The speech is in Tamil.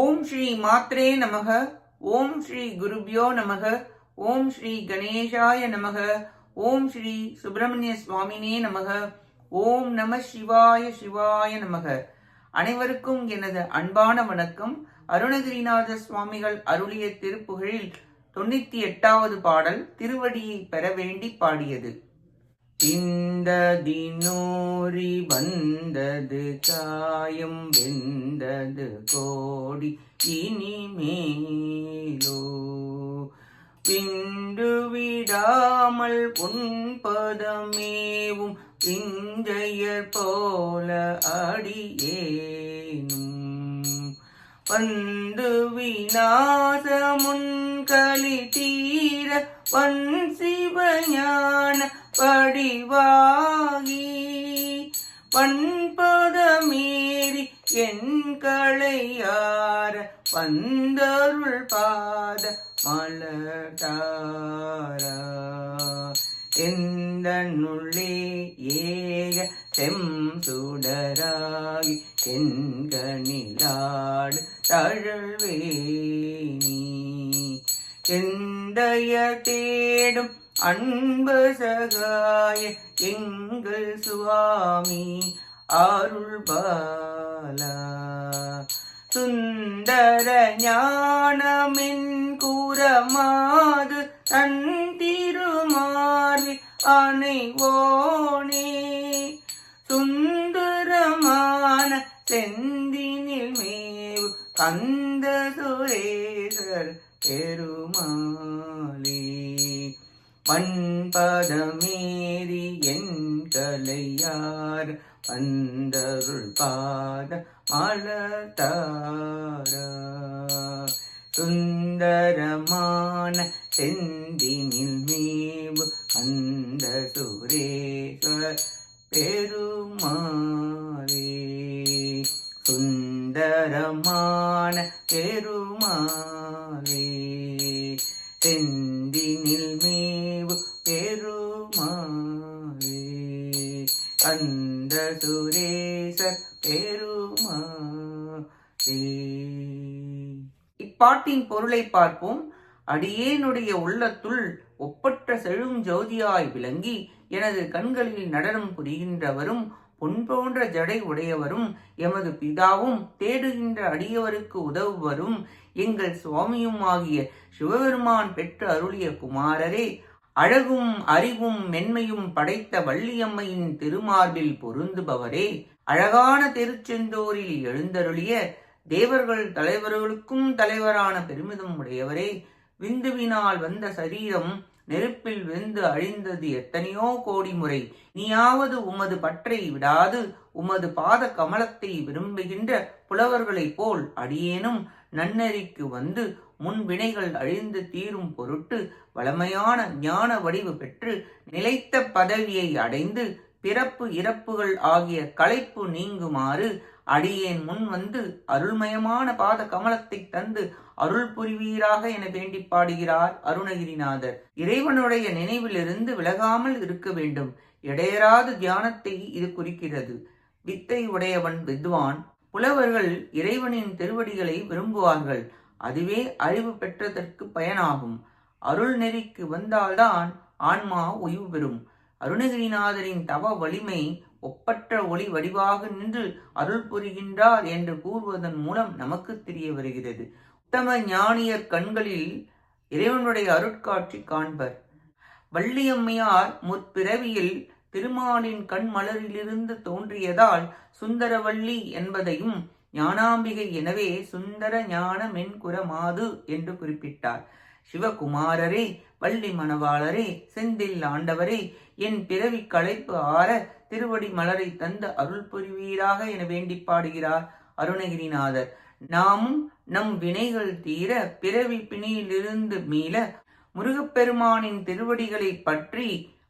ஓம் ஸ்ரீ மாத்ரே நமக ஓம் ஸ்ரீ குருபியோ நமக ஓம் ஸ்ரீ கணேசாய நமக ஓம் ஸ்ரீ சுப்பிரமணிய சுவாமினே நமக ஓம் நம சிவாய சிவாய நமக. அனைவருக்கும் எனது அன்பான வணக்கம். அருணகிரிநாத சுவாமிகள் அருளிய திருப்புகழில் தொண்ணூத்தி எட்டாவது பாடல் திருவடியை பெற வேண்டி பாடியது. பின் வந்ததினோரி வந்தது காயம் வெந்தது கோடி இனிமேலோ? பிண்டு விடாமல் பொன்பதமேவும் பிஞ்சையர் போல அடியேனும். வந்து விநாசமுன்களி தீர வன் படிவாகி பண்பதமீறி என் களையார வந்தருள் பாத மலட்டாரா எந்த நுள்ளே ஏக செம் சுடராகி தென்கணிலாடு தழல்வேணி. எந்தைய தேடும் அன்பு சகாய எங்கள் சுவாமி அருள் பாலா சுந்தர ஞானமின் கூறமாது தன் திருமாறி அணைவோனே. சுந்தரமான செந்தினில் மேவு கந்த சுரேசர் பெருமாளே. பண்பதமேறி என் கலையார் வந்தருள் பாத மலத்தாரா சுந்தரமான செந்தினில் மேவு அந்த சுரேஸ்வர் பெருமாளே. சுந்தரமான பெருமா அந்த சுரேசர் பெருமா இப்பாட்டின் பொருளை பார்ப்போம். அடியேனுடைய உள்ளத்துள் ஒப்பற்ற செழும் ஜோதியாய் விளங்கி எனது கண்களில் நடனம் புரிகின்றவரும் பொன் போன்ற ஜடை உடையவரும் எமது பிதாவும் தேடுகின்ற அடியவருக்கு உதவுவரும் எங்கள் சுவாமியும் ஆகிய சிவபெருமான் பெற்று அருளிய குமாரரே அழகும் அறிவும் மென்மையும் படைத்த வள்ளியம்மையின் திருமார்பில் பொருந்துபவரே அழகான திருச்செந்தூரில் எழுந்தருளிய தேவர்கள் தலைவர்களுக்கும் தலைவரான பெருமிதம் உடையவரே விந்துவினால் வந்த சரீரம் நெருப்பில் வெந்து அழிந்தது எத்தனையோ கோடி முறை. நீயாவது உமது பற்றை விடாது உமது பாத கமலத்தை விரும்புகின்ற புலவர்களைப் போல் அடியேனும் நன்னெறிக்கு வந்து முன் வினைகள் அழிந்து தீரும் பொருட்டு வளமையான ஞான வடிவு பெற்று நிலைத்த பதவியை அடைந்து பிறப்பு இறப்புகள் ஆகிய களைப்பு நீங்குமாறு அடியேன் முன் வந்து அருள்மயமான பாத கமலத்தை தந்து அருள் புரிவீராக என வேண்டி பாடுகிறார் அருணகிரிநாதர். இறைவனுடைய நினைவிலிருந்து விலகாமல் இருக்க வேண்டும். இடையராது தியானத்தை இது குறிக்கிறது. வித்தை உடையவன் வித்வான் புலவர்கள் இறைவனின் திருவடிகளை விரும்புவார்கள். அதுவே அறிவு பெற்றதற்கு பயனாகும். அருள் நெறிக்கு வந்தால்தான் ஆன்மா ஓய்வு பெறும். அருணகிரிநாதரின் தவ வலிமை ஒப்பற்ற ஒளி வடிவாக நின்று அருள் புரிகின்றார் என்று கூறுவதன் மூலம் நமக்கு தெரிய வருகிறது. உத்தம ஞானியர் கண்களில் இறைவனுடைய அருட்காட்சி காண்பர். வள்ளியம்மையார் முற்பிறவியில் திருமாலின் கண் மலரிலிருந்து தோன்றியதால் சுந்தரவள்ளி என்பதையும் ஞானாம்பிகை எனவே சுந்தர ஞான மென்குரமாது என்று குறிப்பிட்டார். சிவகுமாரரே வள்ளி மணவாளரே செந்தில் ஆண்டவரே என் பிறவி களைப்பு ஆற திருவடி மலரை தந்து அருள் புரிவீராக என வேண்டி பாடுகிறார் அருணகிரிநாதர். நாமும் நம் வினைகள் தீர பிறவி பிணியிலிருந்து மீள முருகப்பெருமானின் திருவடிகளை பற்றி